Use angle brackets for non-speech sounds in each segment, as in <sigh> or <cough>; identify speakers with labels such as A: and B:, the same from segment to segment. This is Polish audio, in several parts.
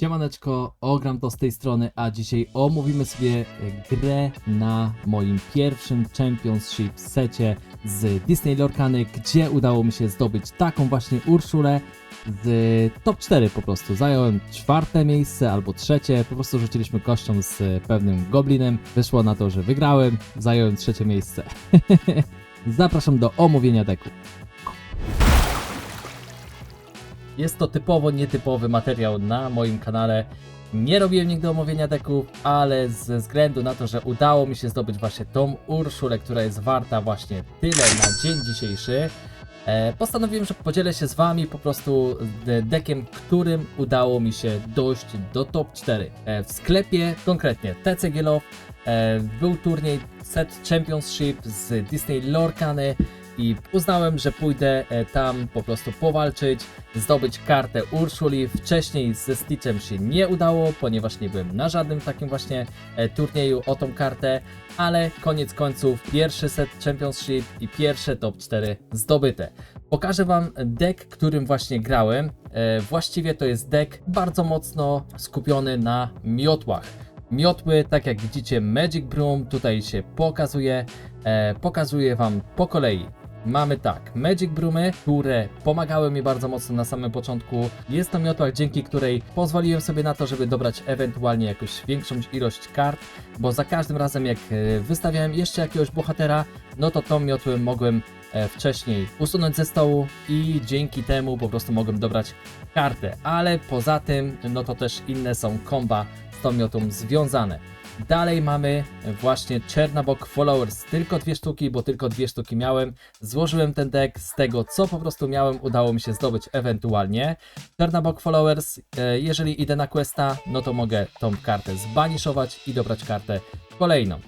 A: Siemaneczko, ogram to z tej strony, a dzisiaj omówimy sobie grę na moim pierwszym Championship secie z Disney Lorkany, gdzie udało mi się zdobyć taką właśnie Urszulę z top 4 po prostu. Zająłem czwarte miejsce albo trzecie, po prostu rzuciliśmy kością z pewnym goblinem. Wyszło na to, że wygrałem, zająłem trzecie miejsce. <laughs> Zapraszam do omówienia deku. Jest to typowo nietypowy materiał na moim kanale. Nie robiłem nigdy omówienia deków, ale ze względu na to, że udało mi się zdobyć właśnie tą Urszulę, która jest warta właśnie tyle na dzień dzisiejszy, e, postanowiłem, że podzielę się z Wami po prostu de- dekiem, którym udało mi się dojść do top 4. E, w sklepie, konkretnie TCG Love, e, był turniej Set Championship z Disney Lorkany i uznałem, że pójdę e, tam po prostu powalczyć, zdobyć kartę Urszuli. Wcześniej ze Stitchem się nie udało, ponieważ nie byłem na żadnym takim właśnie e, turnieju o tą kartę, ale koniec końców pierwszy set Championship i pierwsze top 4 zdobyte. Pokażę Wam deck, którym właśnie grałem. E, właściwie to jest deck bardzo mocno skupiony na miotłach. Miotły, tak jak widzicie, Magic Broom tutaj się pokazuje. E, pokazuję Wam po kolei. Mamy tak, Magic Broomy, które pomagały mi bardzo mocno na samym początku. Jest to miotła, dzięki której pozwoliłem sobie na to, żeby dobrać ewentualnie jakąś większą ilość kart, bo za każdym razem jak e, wystawiałem jeszcze jakiegoś bohatera, no to tą miotłę mogłem e, wcześniej usunąć ze stołu i dzięki temu po prostu mogłem dobrać kartę. Ale poza tym, no to też inne są komba z tą miotą związane. Dalej mamy właśnie Czernabok Followers, tylko dwie sztuki, bo tylko dwie sztuki miałem. Złożyłem ten deck z tego, co po prostu miałem, udało mi się zdobyć ewentualnie. Czernabok Followers, e, jeżeli idę na questa, no to mogę tą kartę zbaniszować i dobrać kartę kolejną.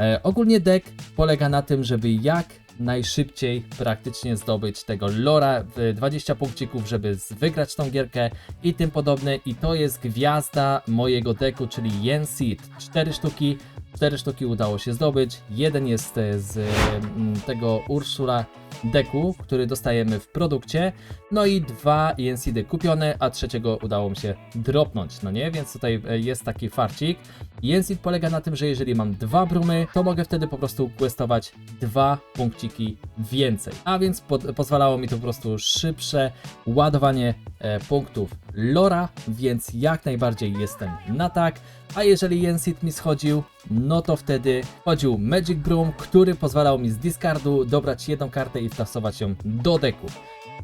A: E, ogólnie deck polega na tym, żeby jak najszybciej praktycznie zdobyć tego lora w 20 punkcików, żeby wygrać tą gierkę i tym podobne. I to jest gwiazda mojego deku, czyli Yenseed. 4 sztuki, 4 sztuki udało się zdobyć, jeden jest e, z mm, tego Ursula deku, który dostajemy w produkcie, no i dwa Yenseedy kupione, a trzeciego udało mi się dropnąć, no nie? Więc tutaj e, jest taki farcik. Yenseed polega na tym, że jeżeli mam dwa brumy, to mogę wtedy po prostu questować dwa punkciki więcej. A więc pod, pozwalało mi to po prostu szybsze ładowanie e, punktów lora, więc jak najbardziej jestem na tak. A jeżeli Yenseed mi schodził, no to wtedy chodził Magic Broom, który pozwalał mi z discardu dobrać jedną kartę i wtasować ją do deku.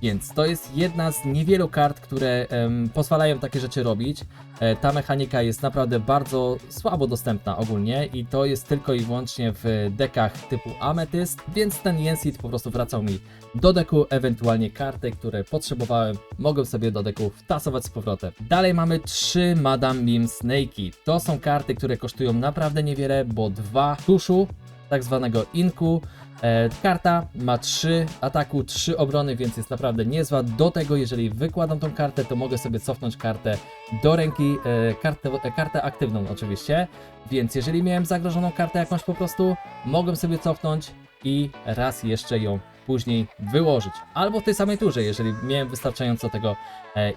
A: Więc to jest jedna z niewielu kart, które pozwalają takie rzeczy robić. E, ta mechanika jest naprawdę bardzo słabo dostępna ogólnie i to jest tylko i wyłącznie w dekach typu Amethyst, więc ten Yenseed po prostu wracał mi do deku, ewentualnie karty, które potrzebowałem, mogłem sobie do deku wtasować z powrotem. Dalej mamy trzy Madame Mim Snake'i. To są karty, które kosztują naprawdę niewiele, bo dwa tuszu, tak zwanego inku, E, karta ma 3 ataku, 3 obrony, więc jest naprawdę niezła. Do tego, jeżeli wykładam tą kartę, to mogę sobie cofnąć kartę do ręki, e, kartę, e, kartę aktywną oczywiście. Więc jeżeli miałem zagrożoną kartę jakąś po prostu, mogłem sobie cofnąć i raz jeszcze ją później wyłożyć. Albo w tej samej turze, jeżeli miałem wystarczająco tego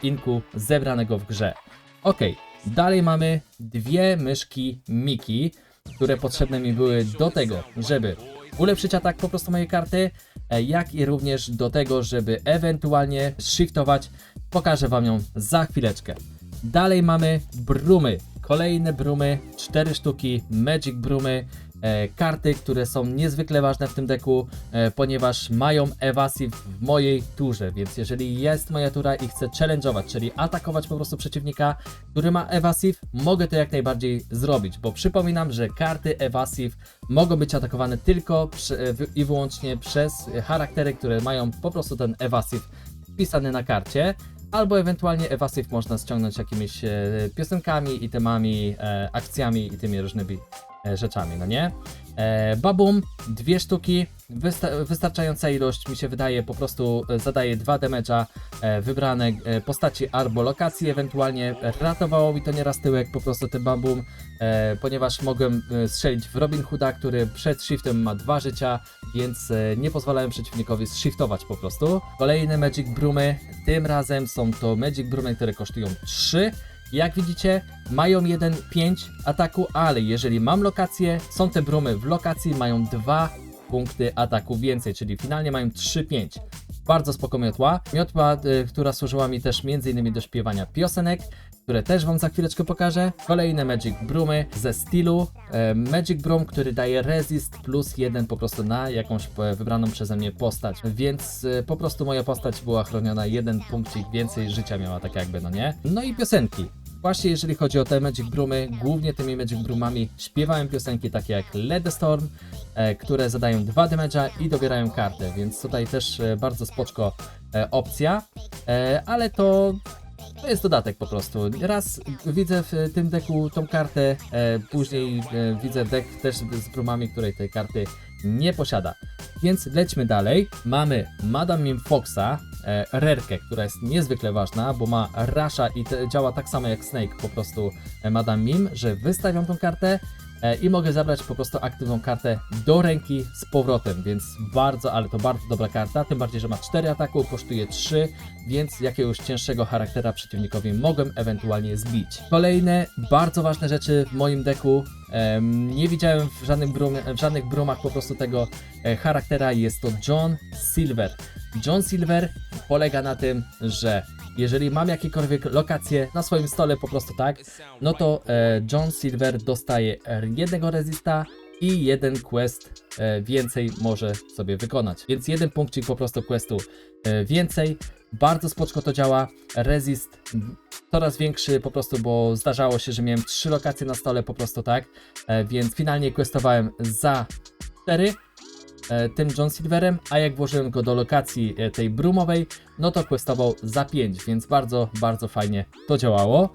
A: inku zebranego w grze. Ok, dalej mamy dwie myszki Miki, które potrzebne mi były do tego, żeby ulepszyć atak po prostu mojej karty, e, jak i również do tego, żeby ewentualnie shiftować. Pokażę Wam ją za chwileczkę. Dalej mamy brumy. Kolejne brumy, 4 sztuki, magic brumy. E, karty, które są niezwykle ważne w tym deku, e, ponieważ mają evasive w mojej turze, więc jeżeli jest moja tura i chcę challenge'ować, czyli atakować po prostu przeciwnika, który ma evasive, mogę to jak najbardziej zrobić, bo przypominam, że karty evasive mogą być atakowane tylko wy- i wyłącznie przez charaktery, które mają po prostu ten evasive wpisany na karcie. Albo ewentualnie Evasive można ściągnąć jakimiś e, piosenkami, itemami, e, akcjami i tymi różnymi e, rzeczami, no nie? E, babum, dwie sztuki, wysta- wystarczająca ilość, mi się wydaje, po prostu e, zadaje dwa damage'a e, wybrane e, postaci albo lokacji, ewentualnie ratowało mi to nieraz tyłek, po prostu ten babum, e, ponieważ mogłem e, strzelić w Robin Hooda, który przed shiftem ma dwa życia, więc e, nie pozwalałem przeciwnikowi shiftować po prostu. Kolejne Magic Broomy, tym razem są to Magic Broomy, które kosztują 3 Jak widzicie, mają 1-5 ataku, ale jeżeli mam lokację, są te brumy w lokacji, mają 2 punkty ataku więcej, czyli finalnie mają 3-5. Bardzo spoko miotła. Miotła, y, która służyła mi też m.in. do śpiewania piosenek, które też Wam za chwileczkę pokażę. Kolejne Magic Broomy ze stylu. E, Magic Broom, który daje resist plus jeden po prostu na jakąś e, wybraną przeze mnie postać. Więc e, po prostu moja postać była chroniona jeden punkcik więcej życia miała, tak jakby, no nie? No i piosenki. Właśnie jeżeli chodzi o te Magic Broomy, głównie tymi Magic Broomami śpiewałem piosenki takie jak Let Storm, e, które zadają 2 damage'a i dobierają kartę, więc tutaj też e, bardzo spoczko e, opcja, ale to to jest dodatek po prostu. Raz widzę w tym deku tą kartę, później widzę deck też z brumami, której tej karty nie posiada. Więc lećmy dalej. Mamy Madame Mim Foxa, rerkę, która jest niezwykle ważna, bo ma rasha i działa tak samo jak Snake, po prostu e, Madame Mim, że wystawiam tą kartę e, i mogę zabrać po prostu aktywną kartę do ręki z powrotem, więc bardzo, ale to bardzo dobra karta, tym bardziej, że ma 4 ataku, kosztuje 3, więc jakiegoś cięższego charaktera przeciwnikowi mogę ewentualnie zbić. Kolejne bardzo ważne rzeczy w moim deku, nie widziałem w, brum, w żadnych brumach po prostu tego e, charaktera, jest to John Silver. John Silver polega na tym, że jeżeli mam jakiekolwiek lokacje na swoim stole po prostu tak, no to e, John Silver dostaje jednego resista i jeden quest e, więcej może sobie wykonać. Więc jeden punkcik po prostu questu e, więcej. Bardzo spoczko to działa. Resist coraz większy po prostu, bo zdarzało się, że miałem trzy lokacje na stole po prostu tak, e, więc finalnie questowałem za 4 e, tym John Silverem, a jak włożyłem go do lokacji e, tej brumowej, no to questował za 5, więc bardzo, bardzo fajnie to działało.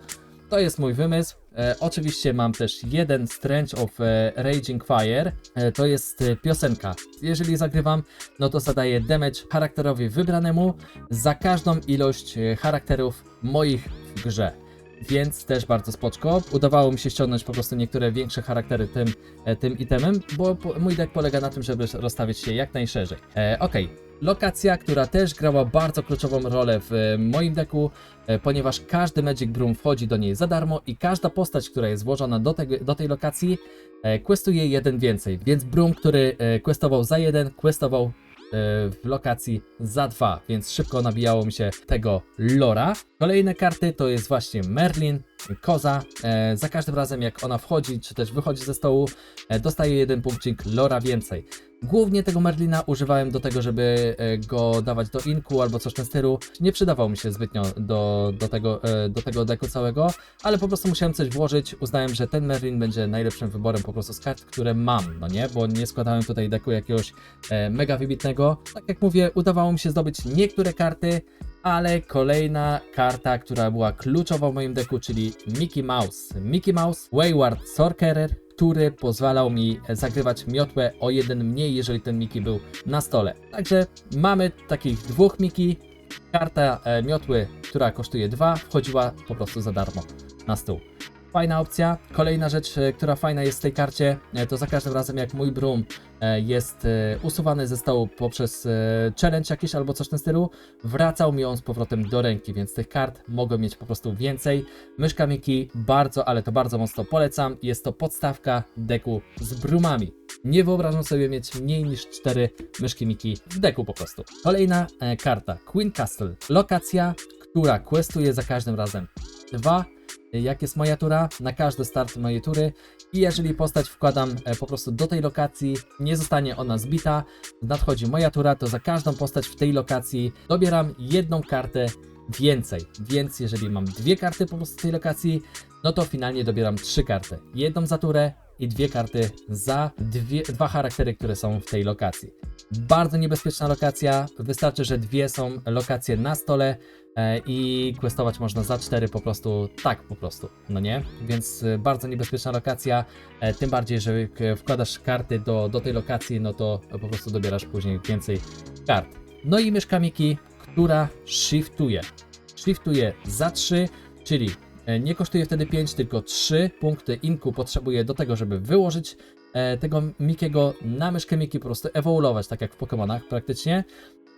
A: To jest mój wymysł. E, oczywiście mam też jeden Strange of e, Raging Fire. E, to jest e, piosenka. Jeżeli zagrywam, no to zadaję damage charakterowi wybranemu za każdą ilość e, charakterów moich w grze. Więc też bardzo spoczko. Udawało mi się ściągnąć po prostu niektóre większe charaktery tym, e, tym itemem, bo mój deck polega na tym, żeby rozstawić się jak najszerzej. E, Okej, lokacja, która też grała bardzo kluczową rolę w e, moim deku, e, ponieważ każdy Magic Broom wchodzi do niej za darmo i każda postać, która jest włożona do, tego, do tej lokacji, questuje jeden więcej. Więc Broom, który questował za jeden, questował w lokacji za dwa, więc szybko nabijało mi się tego lora. Kolejne karty to jest właśnie Merlin, Koza. E, za każdym razem jak ona wchodzi, czy też wychodzi ze stołu, e, dostaje jeden punkcik lora więcej. Głównie tego Merlina używałem do tego, żeby e, go dawać do inku albo coś w tym stylu. Nie przydawał mi się zbytnio do, do, tego, e, do tego deku całego, ale po prostu musiałem coś włożyć. Uznałem, że ten Merlin będzie najlepszym wyborem po prostu z kart, które mam, no nie? Bo nie składałem tutaj deku jakiegoś e, mega wybitnego. Tak jak mówię, udawało mi się zdobyć niektóre karty, ale kolejna karta, która była kluczowa w moim deku, czyli Mickey Mouse. Mickey Mouse, Wayward Sorcerer, który pozwalał mi zagrywać miotłę o jeden mniej, jeżeli ten Mickey był na stole. Także mamy takich dwóch Mickey. Karta e, miotły, która kosztuje 2, wchodziła po prostu za darmo na stół. Fajna opcja. Kolejna rzecz, e, która fajna jest w tej karcie, e, to za każdym razem jak mój broom e, jest usuwany ze stołu poprzez challenge jakiś albo coś w tym stylu, wracał mi on z powrotem do ręki, więc tych kart mogę mieć po prostu więcej. Myszka Miki bardzo, ale to bardzo mocno polecam. Jest to podstawka deku z brumami. Nie wyobrażam sobie mieć mniej niż 4 myszki Miki w deku po prostu. Kolejna karta Queen Castle. Lokacja, która questuje za każdym razem. Dwa jak jest moja tura, na każdy start mojej tury i jeżeli postać wkładam e, po prostu do tej lokacji, nie zostanie ona zbita, nadchodzi moja tura, to za każdą postać w tej lokacji dobieram jedną kartę więcej. Więc jeżeli mam dwie karty po prostu w tej lokacji, no to finalnie dobieram trzy karty. Jedną za turę i dwie karty za dwie, dwa charaktery, które są w tej lokacji. Bardzo niebezpieczna lokacja. Wystarczy, że dwie są lokacje na stole i questować można za cztery po prostu, tak po prostu, no nie? Więc e, bardzo niebezpieczna lokacja, e, tym bardziej, że wkładasz karty do, do tej lokacji, no to po prostu dobierasz później więcej kart. No i myszka Miki, która shiftuje. Shiftuje za 3, czyli e, nie kosztuje wtedy 5, tylko 3 punkty inku potrzebuję do tego, żeby wyłożyć e, tego Mikiego na myszkę Miki, po prostu ewoluować, tak jak w Pokémonach praktycznie.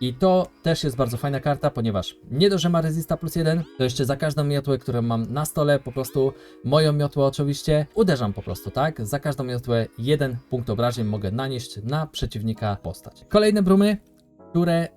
A: I to też jest bardzo fajna karta, ponieważ nie dość, że ma resista plus jeden, to jeszcze za każdą miotłę, którą mam na stole, po prostu moją miotłę oczywiście, uderzam po prostu, tak? Za każdą miotłę jeden punkt obrażeń mogę nanieść na przeciwnika postać. Kolejne brumy, które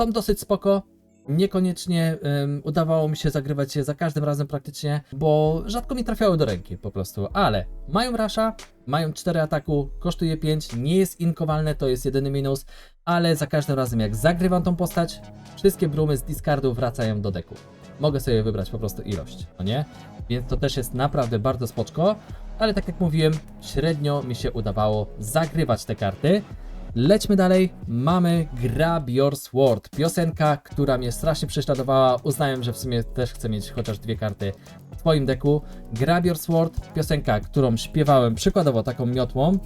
A: są dosyć spoko, Niekoniecznie ym, udawało mi się zagrywać je za każdym razem praktycznie, bo rzadko mi trafiały do ręki po prostu, ale mają rasza, mają 4 ataku, kosztuje 5, nie jest inkowalne, to jest jedyny minus, ale za każdym razem jak zagrywam tą postać, wszystkie brumy z discardu wracają do deku. Mogę sobie wybrać po prostu ilość, no nie? Więc to też jest naprawdę bardzo spoczko, ale tak jak mówiłem, średnio mi się udawało zagrywać te karty. Lećmy dalej. Mamy Grab Your Sword. Piosenka, która mnie strasznie prześladowała. Uznałem, że w sumie też chcę mieć chociaż dwie karty w swoim deku. Grab Your Sword. Piosenka, którą śpiewałem przykładowo taką miotłą.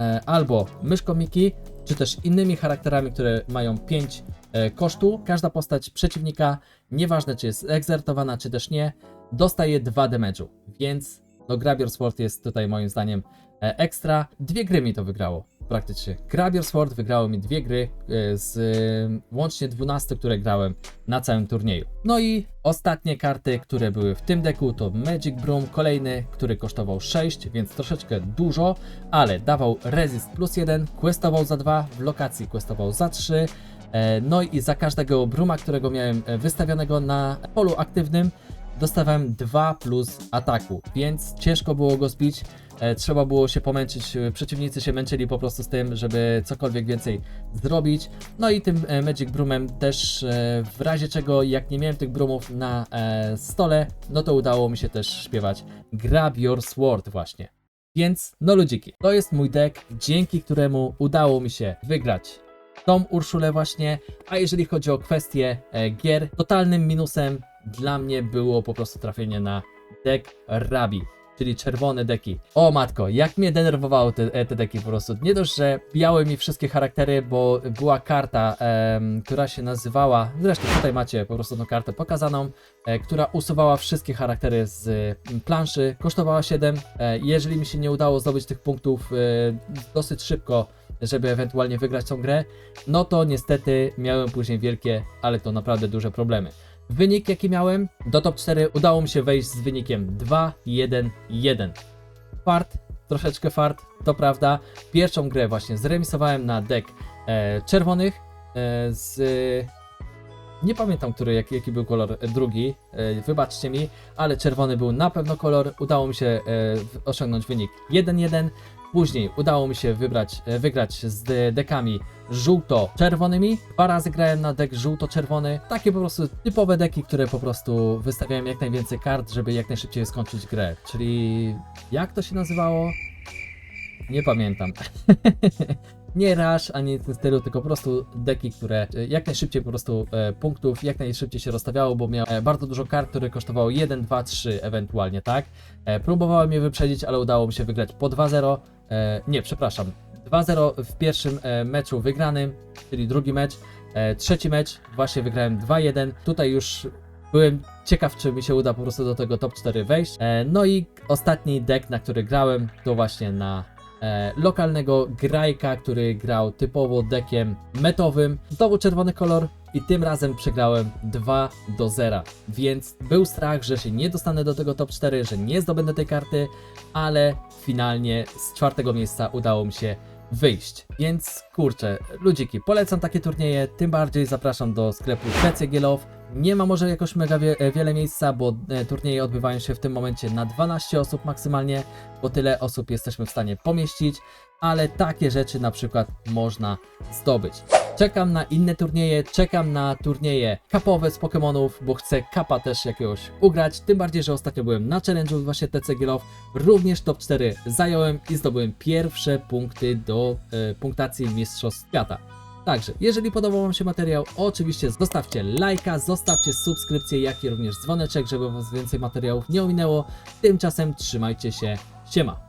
A: E, albo myszką Miki, czy też innymi charakterami, które mają 5 e, kosztu. Każda postać przeciwnika, nieważne czy jest egzertowana, czy też nie, dostaje 2 damage'u. Więc no, Grab Your Sword jest tutaj moim zdaniem e, ekstra. Dwie gry mi to wygrało praktycznie. Grab Your Sword wygrało mi dwie gry e, z e, łącznie 12, które grałem na całym turnieju. No i ostatnie karty, które były w tym deku to Magic Broom, kolejny, który kosztował 6, więc troszeczkę dużo, ale dawał resist plus 1, questował za 2, w lokacji questował za 3, e, no i za każdego bruma, którego miałem wystawionego na polu aktywnym, dostawałem 2 plus ataku, więc ciężko było go zbić. E, trzeba było się pomęczyć, e, przeciwnicy się męczyli po prostu z tym, żeby cokolwiek więcej zrobić. No i tym e, Magic Broomem też w razie czego, jak nie miałem tych broomów na stole, no to udało mi się też śpiewać Grab Your Sword właśnie. Więc no ludziki, to jest mój deck, dzięki któremu udało mi się wygrać tą Urszulę właśnie, a jeżeli chodzi o kwestię gier, totalnym minusem dla mnie było po prostu trafienie na deck Rabi, czyli czerwone deki. O matko, jak mnie denerwowały te, e, te deki po prostu. Nie dość, że bijały mi wszystkie charaktery, bo była karta, em, która się nazywała, zresztą tutaj macie po prostu tą kartę pokazaną, e, która usuwała wszystkie charaktery z mm, planszy, kosztowała 7. E, jeżeli mi się nie udało zdobyć tych punktów e, dosyć szybko, żeby ewentualnie wygrać tą grę, no to niestety miałem później wielkie, ale to naprawdę duże problemy. Wynik jaki miałem do top 4 udało mi się wejść z wynikiem 2-1-1. Fart, troszeczkę fart, to prawda. Pierwszą grę właśnie zremisowałem na deck e, czerwonych e, z... Nie pamiętam, który, jaki, jaki był kolor e, drugi, e, wybaczcie mi, ale czerwony był na pewno kolor. Udało mi się e, osiągnąć wynik 1-1. Później udało mi się wybrać, e, wygrać z de- dekami żółto-czerwonymi. Dwa razy grałem na dek żółto-czerwony. Takie po prostu typowe deki, które po prostu wystawiałem jak najwięcej kart, żeby jak najszybciej skończyć grę. Czyli jak to się nazywało? Nie pamiętam. <laughs> nie rush, ani tym stylu, tylko po prostu deki, które e, jak najszybciej po prostu e, punktów, jak najszybciej się rozstawiało, bo miał e, bardzo dużo kart, które kosztowało 1, 2, 3 ewentualnie, tak? E, próbowałem je wyprzedzić, ale udało mi się wygrać po 2-0. E, nie, przepraszam. 2-0 w pierwszym e, meczu wygranym, czyli drugi mecz. E, trzeci mecz właśnie wygrałem 2-1. Tutaj już byłem ciekaw, czy mi się uda po prostu do tego top 4 wejść. E, no i ostatni deck, na który grałem, to właśnie na lokalnego grajka, który grał typowo deckiem metowym. Znowu czerwony kolor i tym razem przegrałem 2 do 0. Więc był strach, że się nie dostanę do tego top 4, że nie zdobędę tej karty, ale finalnie z czwartego miejsca udało mi się wyjść. Więc kurczę, ludziki, polecam takie turnieje, tym bardziej zapraszam do sklepu Love. Nie ma może jakoś mega wie, e, wiele miejsca, bo e, turnieje odbywają się w tym momencie na 12 osób maksymalnie, bo tyle osób jesteśmy w stanie pomieścić, ale takie rzeczy na przykład można zdobyć. Czekam na inne turnieje, czekam na turnieje kapowe z Pokémonów, bo chcę kapa też jakiegoś ugrać. Tym bardziej, że ostatnio byłem na challenge'u właśnie TCG Love. Również top 4 zająłem i zdobyłem pierwsze punkty do e, punktacji Mistrzostw Świata. Także, jeżeli podobał Wam się materiał, oczywiście zostawcie lajka, zostawcie subskrypcję, jak i również dzwoneczek, żeby Was więcej materiałów nie ominęło. Tymczasem trzymajcie się, siema!